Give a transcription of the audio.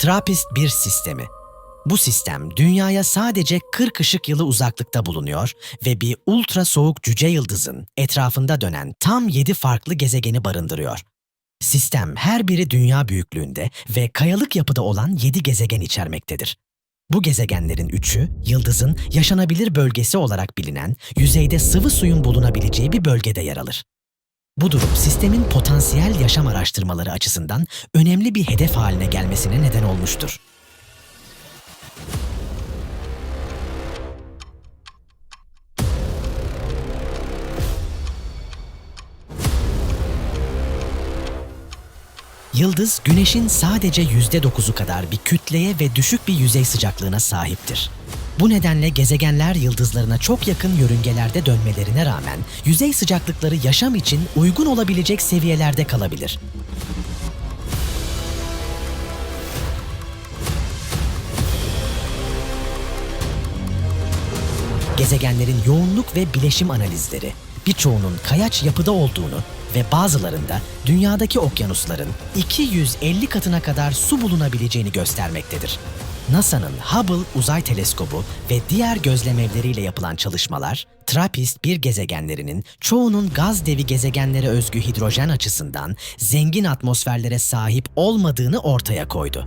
TRAPPIST-1 sistemi. Bu sistem dünyaya sadece 40 ışık yılı uzaklıkta bulunuyor ve bir ultra soğuk cüce yıldızın etrafında dönen tam 7 farklı gezegeni barındırıyor. Sistem her biri dünya büyüklüğünde ve kayalık yapıda olan 7 gezegen içermektedir. Bu gezegenlerin üçü, yıldızın yaşanabilir bölgesi olarak bilinen yüzeyde sıvı suyun bulunabileceği bir bölgede yer alır. Bu durum sistemin potansiyel yaşam araştırmaları açısından önemli bir hedef haline gelmesine neden olmuştur. Yıldız, Güneş'in sadece %9'u kadar bir kütleye ve düşük bir yüzey sıcaklığına sahiptir. Bu nedenle gezegenler yıldızlarına çok yakın yörüngelerde dönmelerine rağmen yüzey sıcaklıkları yaşam için uygun olabilecek seviyelerde kalabilir. Gezegenlerin yoğunluk ve bileşim analizleri birçoğunun kayaç yapıda olduğunu ve bazılarında dünyadaki okyanusların 250 katına kadar su bulunabileceğini göstermektedir. NASA'nın Hubble Uzay Teleskobu ve diğer gözlemevleriyle yapılan çalışmalar, TRAPPIST-1 gezegenlerinin çoğunun gaz devi gezegenlere özgü hidrojen açısından zengin atmosferlere sahip olmadığını ortaya koydu.